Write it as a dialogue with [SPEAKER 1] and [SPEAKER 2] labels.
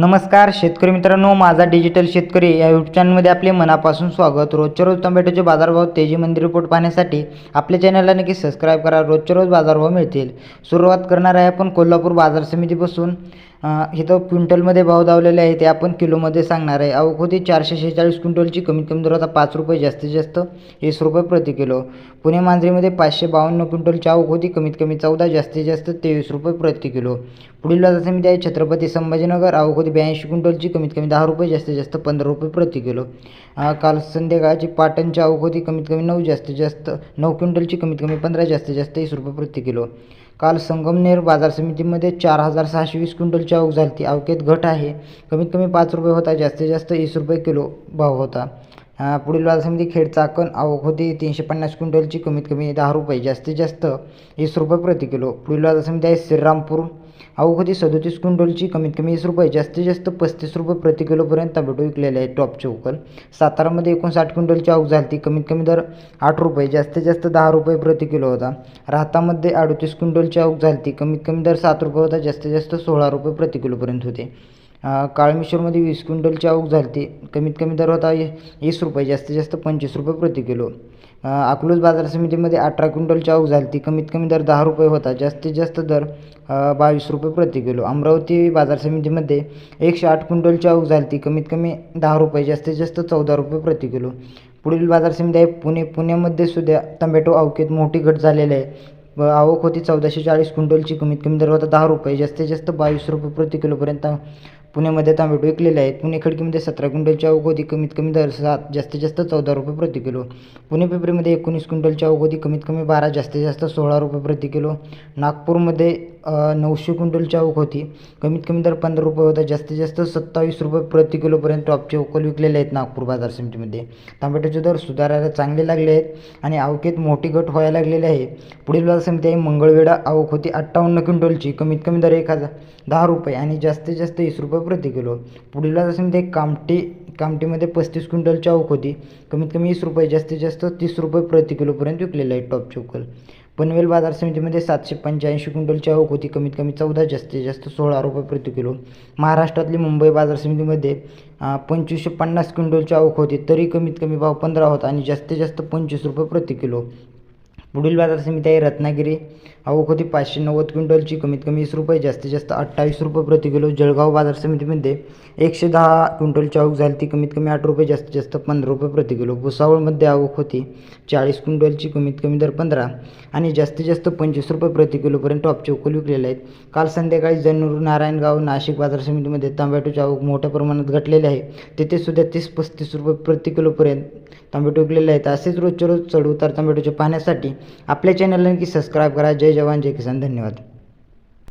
[SPEAKER 1] नमस्कार शेतकरी मित्रांनो माझा डिजिटल शेतकरी या यूट्यूब चॅनलमध्ये आपले मनापासून स्वागत. रोजच्या रोज टोमॅटोचे बाजारभाव तेजीमंदी रिपोर्ट पाहण्यासाठी आपल्या चॅनलला नक्की सबस्क्राईब करा. रोजच्या रोज बाजारभाव मिळतील. सुरुवात करणार आहे आपण कोल्हापूर बाजार समितीपासून. इथं क्विंटलमध्ये भाव दावलेले आहे ते आपण किलोमध्ये सांगणार आहे. आवक होती चारशे शेहेचाळीस क्विंटलची कमीत कमी दर आता पाच रुपये जास्तीत जास्त वीस रुपये प्रति किलो. पुणे मांजरीमध्ये पाचशे बावन्न क्विंटलची आवक होती कमीत कमी चौदा जास्तीत जास्त तेवीस रुपये प्रति किलो. पुढील जसं समिती आहे छत्रपती संभाजीनगर आवक होती ब्याऐंशी क्विंटलची कमीत कमी दहा रुपये जास्तीत जास्त पंधरा रुपये प्रति किलो. काल संध्याकाळची पाटणची आवक होती कमीत कमी नऊ जास्तीत जास्त नऊ क्विंटलची कमीत कमी पंधरा जास्तीत जास्त वीस रुपये प्रति किलो. काल संगमनेर बाजार समितीमध्ये चार हजार सहाशे वीस क्विंटलची आवक झाली. ती आवकेत घट आहे. कमीत कमी पाच रुपये होता जास्तीत जास्त वीस रुपये किलो भाव होता. पुढील बाजार समिती खेड चाकण आवक होती तीनशे पन्नास क्विंटलची कमीत कमी दहा रुपये जास्तीत जास्त वीस रुपये प्रति किलो. पुढील बाजार समिती आहे श्रीरामपूर आवक सदोतीस क्विंटलची कमीत कमी वीस रुपये जास्तीत जास्त पस्तीस रुपये प्रति किलोपर्यंत टोमॅटो विकलेले आहे टॉप चौकल सातारामध्ये एकोणसाठ क्विंटलची आवक झाली ती कमीत कमी दर आठ रुपये जास्तीत जास्त दहा रुपये प्रति किलो होता. राहतामध्ये अडतीस क्विंटलची आवक झाली ती कमीत कमी दर सात रुपये होता जास्तीत जास्त सोळा रुपये प्रति किलोपर्यंत होते. काळमेश्वरमध्ये वीस क्विंटलची आवक झाली ती कमीत कमी दर होता वीस रुपये जास्तीत जास्त पंचवीस रुपये प्रति किलो. अकलूज बाजार समितीमध्ये अठरा क्विंटलची आवक झाली ती कमीत कमी दर दहा रुपये होता जास्तीत जास्त दर बावीस रुपये प्रति किलो. अमरावती बाजार समितीमध्ये एकशे आठ क्विंटलची आवक झाली ती कमीत कमी दहा रुपये जास्तीत जास्त चौदा रुपये प्रति किलो. पुढील बाजार समिती आहे पुणे. पुण्यामध्ये सुद्धा टमॅटो आवकेत मोठी घट झालेली आहे. व आवक होती चौदाशे चाळीस क्विंटलची. कमीत कमी दर होता दहा रुपये जास्तीत जास्त बावीस रुपये प्रति किलोपर्यंत पुण्यामध्ये टोमॅटो विकलेले आहेत. पुणे खडकीमध्ये सतरा क्विंटलच्या आवक कमीत कमी दर सात जास्तीत जास्त चौदा रुपये प्रति किलो. पुणे पेपरीमध्ये एकोणीस क्विंटलच्या आवक कमीत कमी बारा जास्तीत जास्त सोळा रुपये प्रति किलो. नागपूरमध्ये नऊशे क्विंटलची आवक होती. कमीत कमी दर पंधरा रुपये होता. जास्तीत जास्त सत्तावीस रुपये प्रति किलोपर्यंत टॉपचे उकल विकलेले आहेत नागपूर बाजार समितीमध्ये. टमाट्याचे दर सुधारायला चांगले लागले आहेत आणि आवकेत मोठी घट व्हायला लागलेली आहे. पुढील बाजार समिती आहे. मंगळवेढा आवक होती अठ्ठावन्न क्विंटलची कमीत कमी दर एक हजार दहा रुपये आणि जास्तीत जास्त वीस रुपये प्रति किलो. पुढील बाजार समिती आहे. कामटी कामटीमध्ये पस्तीस क्विंटलची आवक होती. कमीत कमी वीस रुपये जास्तीत जास्त तीस रुपये प्रति किलोपर्यंत विकलेले आहेत टॉप उकल. पनवेल बाजार समितीमध्ये सातशे पंच्याऐंशी क्विंटलची आवक होती. कमीत कमी चौदा जास्तीत जास्त सोळा रुपये प्रति किलो. महाराष्ट्रातली मुंबई बाजार समितीमध्ये पंचवीसशे पन्नास क्विंटलची आवक होती. तरी कमीत कमी भाव पंधरा होता आणि जास्तीत जास्त पंचवीस रुपये प्रति किलो. पुढील बाजार समिती आहे रत्नागिरी. आवक होती पाचशे नव्वद क्विंटलची. कमीत कमी वीस रुपये जास्तीत जास्त अठ्ठावीस रुपये प्रति किलो. जळगाव बाजार समितीमध्ये एकशे दहा क्विंटलची आवक झाली ती कमीत कमी आठ रुपये जास्तीत जास्त पंधरा रुपये प्रति किलो. भुसावळमध्ये आवक होती चाळीस क्विंटलची. कमीत कमी दर पंधरा आणि जास्तीत जास्त पंचवीस रुपये प्रति किलोपर्यंत टॉपचे उकल विकलेले आहेत. काल संध्याकाळी जन्नूर नारायणगाव नाशिक बाजार समितीमध्ये तांब्याटोची आवक मोठ्या प्रमाणात घटलेली आहे. तिथे सुद्धा तीस पस्तीस रुपये प्रति किलोपर्यंत तांबेटो विकलेले आहेत. असेच रोजच्या रोज चढ उतार टोमॅटोचे पाहण्यासाठी आपल्या चॅनलला नक्की सबस्क्राईब करा. जय जवान जय किसान. धन्यवाद.